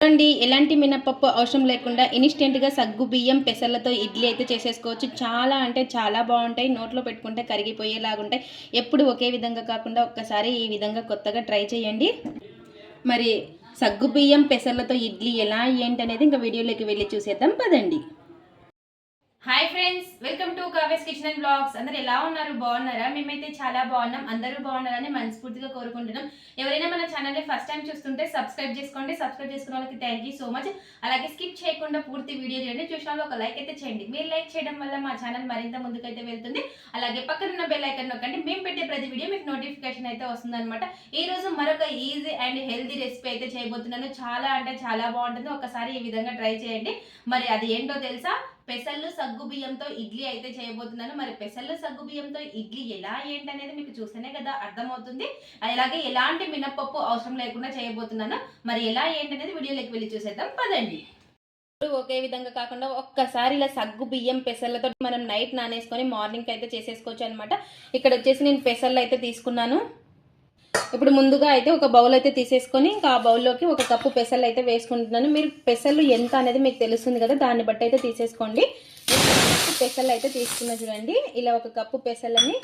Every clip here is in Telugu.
చూడండి ఎలాంటి మినపప్పు అవసరం లేకుండా ఇన్స్టెంట్గా సగ్గు బియ్యం పెసర్లతో ఇడ్లీ అయితే చేసేసుకోవచ్చు. చాలా అంటే చాలా బాగుంటాయి. నోట్లో పెట్టుకుంటే కరిగిపోయేలాగుంటాయి. ఎప్పుడు ఒకే విధంగా కాకుండా ఒక్కసారి ఈ విధంగా కొత్తగా ట్రై చేయండి. మరి సగ్గు బియ్యం పెసర్లతో ఇడ్లీ ఎలా ఏంటి అనేది ఇంకా వీడియోలోకి వెళ్ళి చూసేద్దాం. పదండి. Hi friends welcome to Kavya's kitchen and blogs అందరు ఎలా ఉన్నారు? బాగున్నారా? మేమైతే చాలా బాగున్నాం. అందరూ బాగున్నారని మనస్ఫూర్తిగా కోరుకుంటున్నాం. ఎవరైనా మన ఛానల్ని ఫస్ట్ టైం చూస్తుంటే సబ్స్క్రైబ్ చేసుకోండి. సబ్స్క్రైబ్ చేసుకున్న వాళ్ళకి థ్యాంక్ యూ సో మచ్ అలాగే స్కిప్ చేయకుండా పూర్తి వీడియో చేయండి. చూసిన వాళ్ళు ఒక లైక్ అయితే చేయండి. మీరు లైక్ చేయడం వల్ల మా ఛానల్ మరింత ముందుకైతే వెళ్తుంది. అలాగే పక్కన ఉన్న బెల్ ఐకన్ నొక్కండి. మేము పెట్టే ప్రతి వీడియో మీకు నోటిఫికేషన్ అయితే వస్తుంది అనమాట ఈ రోజు మరొక ఈజీ అండ్ హెల్తీ రెసిపీ అయితే చేయబోతున్నాను. చాలా అంటే చాలా బాగుంటుంది. ఒకసారి ఈ విధంగా ట్రై చేయండి. మరి అది ఏంటో తెలుసా? పెసళ్ళు సగ్గు బియ్యంతో ఇడ్లీ అయితే చేయబోతున్నాను. మరి పెసళ్ళు సగ్గు బియ్యంతో ఇడ్లీ ఎలా ఏంటి అనేది మీకు చూస్తేనే కదా అర్థమవుతుంది. అలాగే ఎలాంటి మినపప్పు అవసరం లేకుండా చేయబోతున్నాను. మరి ఎలా ఏంటి అనేది వీడియోలోకి వెళ్ళి చూసేద్దాం. పదండి. ఇప్పుడు ఒకే విధంగా కాకుండా ఒక్కసారి ఇలా సగ్గు బియ్యం పెసర్లతో మనం నైట్ నానేసుకొని మార్నింగ్ అయితే చేసేసుకోవచ్చు అనమాట ఇక్కడ వచ్చేసి నేను పెసర్లు అయితే తీసుకున్నాను. ఇప్పుడు ముందుగా అయితే ఒక బౌల్ అయితే తీసేసుకొని ఇంకా ఆ బౌల్లోకి ఒక కప్పు పెసలు అయితే వేసుకుంటున్నాను. మీరు పెసలు ఎంత అనేది మీకు తెలుస్తుంది కదా దాన్ని బట్టి అయితే తీసేసుకోండి. పెసలు అయితే తీసుకున్నా చూడండి. ఇలా ఒక కప్పు పెసలని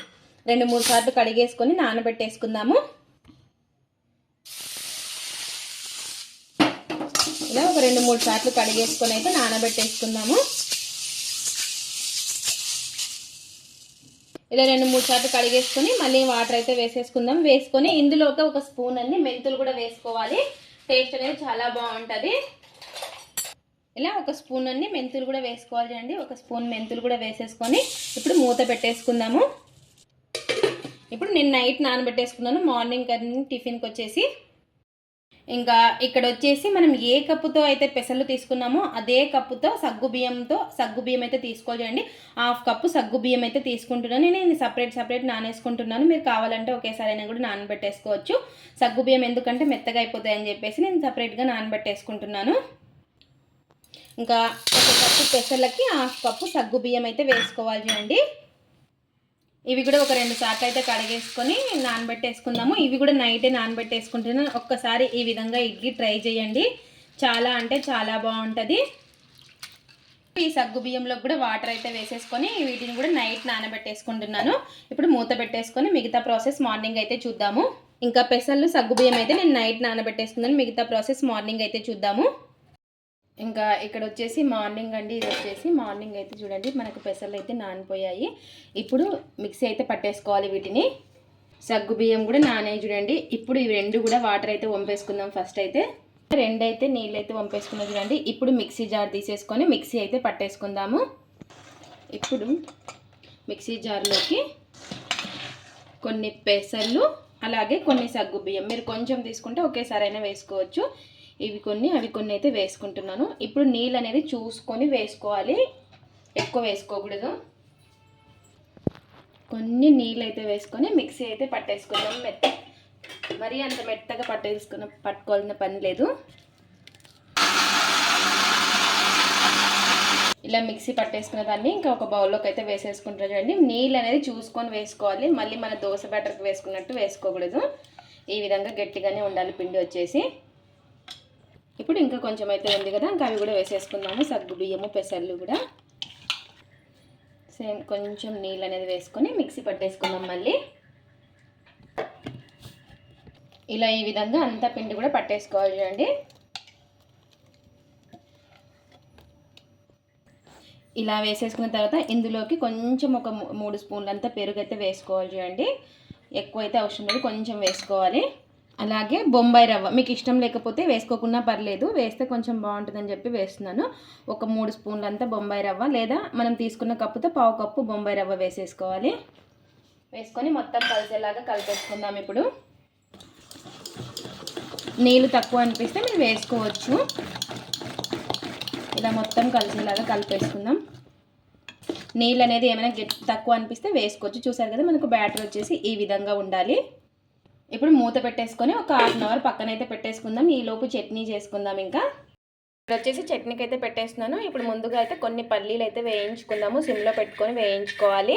రెండు మూడు సార్లు కడిగేసుకొని నానబెట్టేసుకుందాము. ఇలా ఒక రెండు మూడు సార్లు కడిగేసుకొని అయితే నానబెట్టేసుకుందాము. ఇలా రెండు మూడు సార్లు కడిగేసుకొని మళ్ళీ వాటర్ అయితే వేసేసుకుందాం. వేసుకొని ఇందులోకి ఒక స్పూన్ అన్ని మెంతులు కూడా వేసుకోవాలి. టేస్ట్ అనేది చాలా బాగుంటుంది. ఇలా ఒక స్పూన్ అన్ని మెంతులు కూడా వేసుకోవాలి అండి ఒక స్పూన్ మెంతులు కూడా వేసేసుకొని ఇప్పుడు మూత పెట్టేసుకుందాము. ఇప్పుడు నేను నైట్ నానబెట్టేసుకున్నాను. మార్నింగ్ టిఫిన్కి వచ్చేసి ఇంకా ఇక్కడ వచ్చేసి మనం ఏ కప్పుతో అయితే పెసలు తీసుకున్నామో అదే కప్పుతో సగ్గు బియ్యంతో సగ్గు బియ్యం అయితే తీసుకోవాలండి. హాఫ్ కప్పు సగ్గు బియ్యం అయితే తీసుకుంటున్నాను. నేను సపరేట్ సపరేట్ నానేసుకుంటున్నాను. మీరు కావాలంటే ఒకేసారి అయినా కూడా నానబెట్టేసుకోవచ్చు. సగ్గు బియ్యం ఎందుకంటే మెత్తగా అయిపోతాయని చెప్పేసి నేను సపరేట్గా నానబెట్టేసుకుంటున్నాను. ఇంకా ఒక కప్పు పెసలకి హాఫ్ కప్పు సగ్గు బియ్యం అయితే వేసుకోవాలి చూడండి ఇవి కూడా ఒక రెండు సార్లు అయితే కడిగేసుకొని నానబెట్టేసుకుందాము. ఇవి కూడా నైటే నానబెట్టేసుకుంటున్నాను ఒక్కసారి ఈ విధంగా ఇడ్లీ ట్రై చేయండి. చాలా అంటే చాలా బాగుంటుంది. ఈ సగ్గు బియ్యంలో కూడా వాటర్ అయితే వేసేసుకొని వీటిని కూడా నైట్ నానబెట్టేసుకుంటున్నాను. ఇప్పుడు మూత పెట్టేసుకొని మిగతా ప్రాసెస్ మార్నింగ్ అయితే చూద్దాము. ఇంకా పెసళ్ళు సగ్గు బియ్యం అయితే నేను నైట్ నానబెట్టేసుకున్నాను మిగతా ప్రాసెస్ మార్నింగ్ అయితే చూద్దాము. ఇంకా ఇక్కడ వచ్చేసి మార్నింగ్ అండి ఇది వచ్చేసి మార్నింగ్ అయితే చూడండి మనకు పెసర్లు అయితే నానిపోయాయి. ఇప్పుడు మిక్సీ అయితే పట్టేసుకోవాలి వీటిని. సగ్గు బియ్యం కూడా నానే చూడండి. ఇప్పుడు ఇవి రెండు కూడా వాటర్ అయితే వంపేసుకుందాం ఫస్ట్ అయితే. రెండు అయితే నీళ్ళు అయితే వంపేసుకున్నాం చూడండి. ఇప్పుడు మిక్సీ జార్ తీసేసుకొని మిక్సీ అయితే పట్టేసుకుందాము. ఇప్పుడు మిక్సీ జార్లోకి కొన్ని పెసర్లు అలాగే కొన్ని సగ్గు బియ్యం. మీరు కొంచెం తీసుకుంటే ఒకేసారి అయినా వేసుకోవచ్చు. ఇవి కొన్ని అవి కొన్ని అయితే వేసుకుంటున్నాను. ఇప్పుడు నీళ్ళు అనేది చూసుకొని వేసుకోవాలి. ఎక్కువ వేసుకోకూడదు. కొన్ని నీళ్ళు అయితే వేసుకొని మిక్సీ అయితే పట్టేసుకుందాం. మెత్త మరీ అంత మెత్తగా పట్టేసుకున్న పట్టుకోవాల్సిన పని లేదు. ఇలా మిక్సీ పట్టేసుకున్న దాన్ని ఇంకా ఒక బౌల్లోకి అయితే వేసేసుకుంటారు చూడండి. నీళ్ళు అనేది చూసుకొని వేసుకోవాలి. మళ్ళీ మన దోశ బ్యాటర్కి వేసుకున్నట్టు వేసుకోకూడదు. ఈ విధంగా గట్టిగానే ఉండాలి పిండి వచ్చేసి. ఇప్పుడు ఇంకా కొంచెం అయితే ఉంది కదా ఇంకా అవి కూడా వేసేసుకుందాము. సగ్గు బియ్యము పెసర్లు కూడా. సేమ్ కొంచెం నీళ్ళు అనేది వేసుకొని మిక్సీ పట్టేసుకుందాం మళ్ళీ. ఇలా ఈ విధంగా అంతా పిండి కూడా పట్టేసుకోవాలి చూడండి. ఇలా వేసేసుకున్న తర్వాత ఇందులోకి కొంచెం ఒక మూడు స్పూన్లు అంతా పెరుగు అయితే వేసుకోవాలి చూడండి. ఎక్కువ అయితే అవసరం లేదు కొంచెం వేసుకోవాలి. అలాగే బొంబాయి రవ్వ. మీకు ఇష్టం లేకపోతే వేసుకోకుండా పర్లేదు. వేస్తే కొంచెం బాగుంటుందని చెప్పి వేస్తున్నాను. ఒక మూడు స్పూన్లంతా బొంబాయి రవ్వ లేదా మనం తీసుకున్న కప్పుతో పావు కప్పు బొంబాయి రవ్వ వేసేసుకోవాలి. వేసుకొని మొత్తం కలిసేలాగా కలిపేసుకుందాం ఇప్పుడు. నీళ్ళు తక్కువ అనిపిస్తే మీరు వేసుకోవచ్చు. ఇలా మొత్తం కలిసేలాగా కలిపేసుకుందాం. నీళ్ళు అనేది ఏమైనా తక్కువ అనిపిస్తే వేసుకోవచ్చు. చూసారు కదా మనకు బ్యాటర్ వచ్చేసి ఈ విధంగా ఉండాలి. ఇప్పుడు మూత పెట్టేసుకొని ఒక హాఫ్ అన్ అవర్ పక్కనైతే పెట్టేసుకుందాం. ఈలోపు చట్నీ చేసుకుందాం ఇంకా. ఇప్పుడు వచ్చేసి చట్నీకి అయితే పెట్టేస్తున్నాను. ఇప్పుడు ముందుగా అయితే కొన్ని పల్లీలు అయితే వేయించుకుందాము. సిమ్లో పెట్టుకొని వేయించుకోవాలి.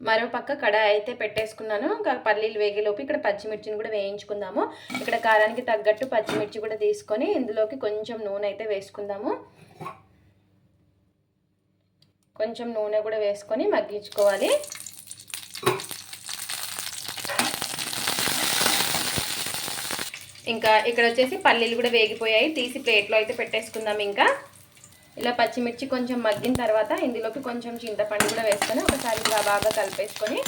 మరో పక్క కడాయి అయితే పెట్టేసుకున్నాను. ఇంకా పల్లీలు వేగేలోపు ఇక్కడ పచ్చిమిర్చిని కూడా వేయించుకుందాము. ఇక్కడ కారానికి తగ్గట్టు పచ్చిమిర్చి కూడా తీసుకొని ఇందులోకి కొంచెం నూనె అయితే వేసుకుందాము. కొంచెం నూనె కూడా వేసుకొని మగ్గించుకోవాలి. ఇంకా ఇక్కడ వచ్చేసి పల్లీలు కూడా వేగిపోయాయి. తీసి ప్లేట్లో అయితే పెట్టేసుకుందాం ఇంకా. ఇలా పచ్చిమిర్చి కొంచెం మగ్గిన తర్వాత ఇందులోకి కొంచెం చింతపండు కూడా వేసుకొని ఒకసారి ఇలా బాగా కలిపేసుకొని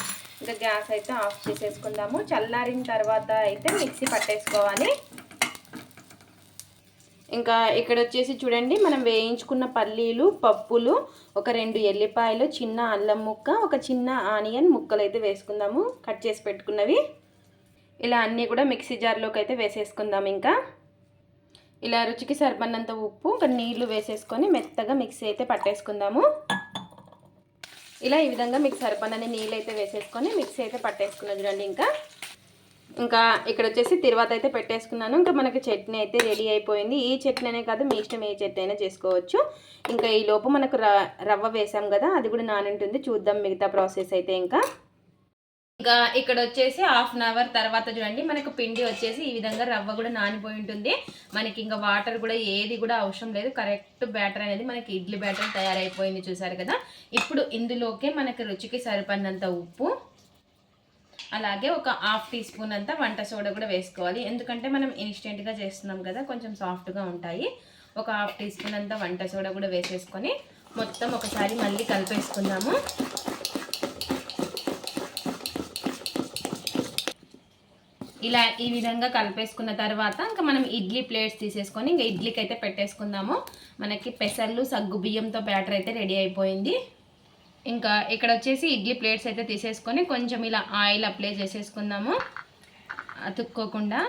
ఇంకా గ్యాస్ అయితే ఆఫ్ చేసేసుకుందాము. చల్లారిన తర్వాత అయితే మిక్సీ పట్టేసుకోవాలి. ఇంకా ఇక్కడ వచ్చేసి చూడండి మనం వేయించుకున్న పల్లీలు పప్పులు ఒక రెండు ఎల్లిపాయలు చిన్న అల్లం ముక్క ఒక చిన్న ఆనియన్ ముక్కలు అయితే వేసుకుందాము. కట్ చేసి పెట్టుకున్నవి. ఇలా అన్నీ కూడా మిక్సీ జార్లోకి అయితే వేసేసుకుందాం ఇంకా. ఇలా రుచికి సరిపడినంత ఉప్పు ఒక నీళ్ళు వేసేసుకొని మెత్తగా మిక్సీ అయితే పట్టేసుకుందాము. ఇలా ఈ విధంగా మీకు సరిపడని నీళ్ళు అయితే వేసేసుకొని మిక్సీ అయితే పట్టేసుకున్నాం చూడండి ఇంకా. ఇంకా ఇక్కడ వచ్చేసి తర్వాత అయితే పెట్టేసుకున్నాను. ఇంకా మనకి చట్నీ అయితే రెడీ అయిపోయింది. ఈ చట్నీ అనే కాదు మీ ఇష్టం ఏ చట్నీ అయినా చేసుకోవచ్చు. ఇంకా ఈ లోపు మనకు రవ్వ వేసాం కదా అది కూడా నానుంటుంది. చూద్దాం మిగతా ప్రాసెస్ అయితే ఇంకా. ఇంకా ఇక్కడ వచ్చేసి హాఫ్ అన్ అవర్ తర్వాత చూడండి మనకు పిండి వచ్చేసి ఈ విధంగా రవ్వ కూడా నానిపోయి ఉంటుంది. మనకి ఇంకా వాటర్ కూడా ఏది కూడా అవసరం లేదు. కరెక్ట్ బ్యాటర్ అనేది మనకి ఇడ్లీ బ్యాటర్ తయారైపోయింది చూసారు కదా. ఇప్పుడు ఇందులోకే మనకి రుచికి సరిపడినంత ఉప్పు అలాగే ఒక హాఫ్ టీ స్పూన్ అంతా వంట సోడా కూడా వేసుకోవాలి. ఎందుకంటే మనం ఇన్స్టెంట్గా చేస్తున్నాం కదా కొంచెం సాఫ్ట్గా ఉంటాయి. ఒక హాఫ్ టీ స్పూన్ అంతా వంట సోడా కూడా వేసేసుకొని మొత్తం ఒకసారి మళ్ళీ కలిపేసుకుందాము. ఇలా ఈ విధంగా కలిపేసుకున్న తర్వాత ఇంకా మనం ఇడ్లీ ప్లేట్స్ తీసేసుకొని ఇంకా ఇడ్లీకి అయితే పెట్టేసుకుందాము. మనకి పెసర్లు సగ్గు బియ్యంతో బ్యాటర్ అయితే రెడీ అయిపోయింది. ఇంకా ఇక్కడ వచ్చేసి ఇడ్లీ ప్లేట్స్ అయితే తీసేసుకొని కొంచెం ఇలా ఆయిల్ అప్లై చేసేసుకుందాము. అతుక్కోకుండా.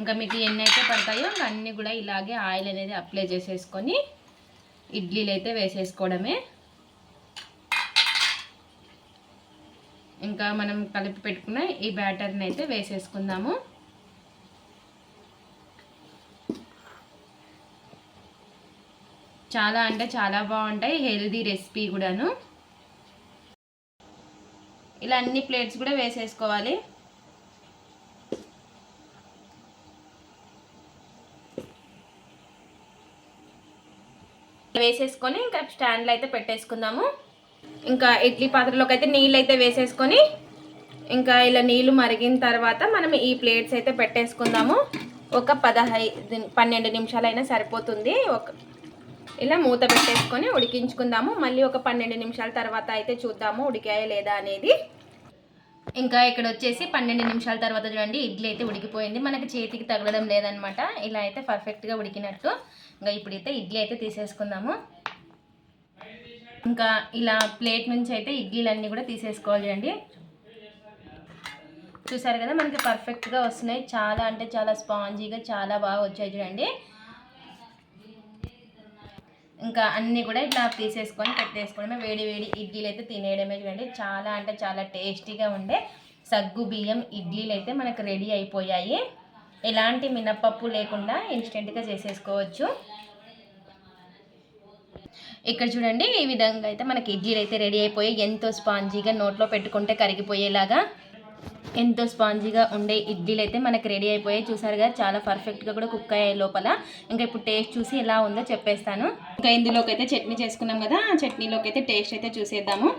ఇంకా మీకు ఎన్ని అయితే పడతాయో ఇంకా అన్నీ కూడా ఇలాగే ఆయిల్ అనేది అప్లై చేసేసుకొని ఇడ్లీలు అయితే వేసేసుకోవడమే. ఇంకా మనం కలిపి పెట్టుకున్న ఈ బ్యాటర్ని అయితే వేసేసుకుందాము. చాలా అంటే చాలా బాగుంటాయి హెల్దీ రెసిపీ కూడాను. ఇలా అన్ని ప్లేట్స్ కూడా వేసేసుకోవాలి. వేసేసుకొని ఇంకా స్టాండ్లో అయితే పెట్టేసుకుందాము. ఇంకా ఇడ్లీ పాత్రలోకి అయితే నీళ్ళు అయితే వేసేసుకొని ఇంకా ఇలా నీళ్ళు మరిగిన తర్వాత మనం ఈ ప్లేట్స్ అయితే పెట్టేసుకుందాము. ఒక పదహైదు పన్నెండు నిమిషాలైనా సరిపోతుంది. ఒక ఇలా మూత పెట్టేసుకొని ఉడికించుకుందాము. మళ్ళీ ఒక పన్నెండు నిమిషాల తర్వాత అయితే చూద్దాము ఉడికాయా లేదా అనేది. ఇంకా ఇక్కడ వచ్చేసి పన్నెండు నిమిషాల తర్వాత చూడండి ఇడ్లీ అయితే ఉడికిపోయింది. మనకి చేతికి తగలడం లేదనమాట. ఇలా అయితే పర్ఫెక్ట్గా ఉడికినట్టు. ఇంకా ఇప్పుడైతే ఇడ్లీ అయితే తీసేసుకుందాము. ఇంకా ఇలా ప్లేట్ నుంచి అయితే ఇడ్లీలన్నీ కూడా తీసేసుకోవాలి అండి. చూసారు కదా మనకి పర్ఫెక్ట్గా వస్తున్నాయి. చాలా అంటే చాలా స్పాంజీగా చాలా బాగా వచ్చాయి చూడండి. ఇంకా అన్నీ కూడా ఇట్లా తీసేసుకొని పెట్టేసుకోవడమే వేడి వేడి ఇడ్లీలు అయితే తినేయడమే చూడండి. చాలా అంటే చాలా టేస్టీగా ఉండే సగ్గు బియ్యం ఇడ్లీలు అయితే మనకు రెడీ అయిపోయాయి. ఎలాంటి మినప్పప్పు లేకుండా ఇన్స్టెంట్గా చేసేసుకోవచ్చు. ఇక్కడ చూడండి ఈ విధంగా అయితే మనకి ఇడ్లీలు అయితే రెడీ అయిపోయి ఎంతో స్పాంజీగా నోట్లో పెట్టుకుంటే కరిగిపోయేలాగా ఎంతో స్పాంజీగా ఉండే ఇడ్లీలు అయితే మనకి రెడీ అయిపోయాయి. చూసారుగా చాలా పర్ఫెక్ట్గా కూడా కుక్ అయ్యాయి లోపల. ఇంకా ఇప్పుడు టేస్ట్ చూసి ఎలా ఉందో చెప్పేస్తాను. ఇంకా ఇందులోకి అయితే చట్నీ చేసుకున్నాం కదా ఆ చట్నీలోకి అయితే టేస్ట్ అయితే చూసేద్దాము.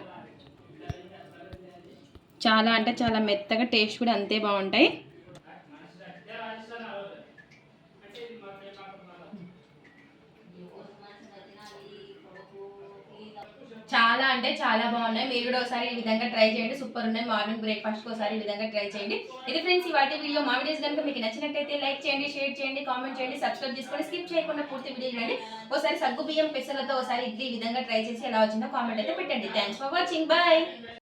చాలా అంటే చాలా మెత్తగా టేస్ట్ కూడా అంతే బాగుంటాయి. చాలా అంటే చాలా బాగున్నాయి. మీరు కూడా ఒకసారి ఈ విధంగా ట్రై చేయండి. సూపర్ ఉన్నాయి. మార్నింగ్ బ్రేక్ఫాస్ట్ ఒకసారి ఈ విధంగా ట్రై చేయండి. ఇది ఫ్రెండ్స్ ఇవాటి వీడియో మా వీడియోస్ కనుక మీకు నచ్చినట్టయితే లైక్ చేయండి షేర్ చేయండి కామెంట్ చేయండి సబ్స్క్రైబ్ చేసుకొని స్కిప్ చేయకుండా పూర్తి వీడియో చూడండి. ఒకసారి సగ్గు బియ్యం పెసలతో ఒకసారి ఇడ్లీ ఈ విధంగా ట్రై చేసి ఎలా వచ్చిందో కామెంట్ అయితే పెట్టండి. Thanks for watching bye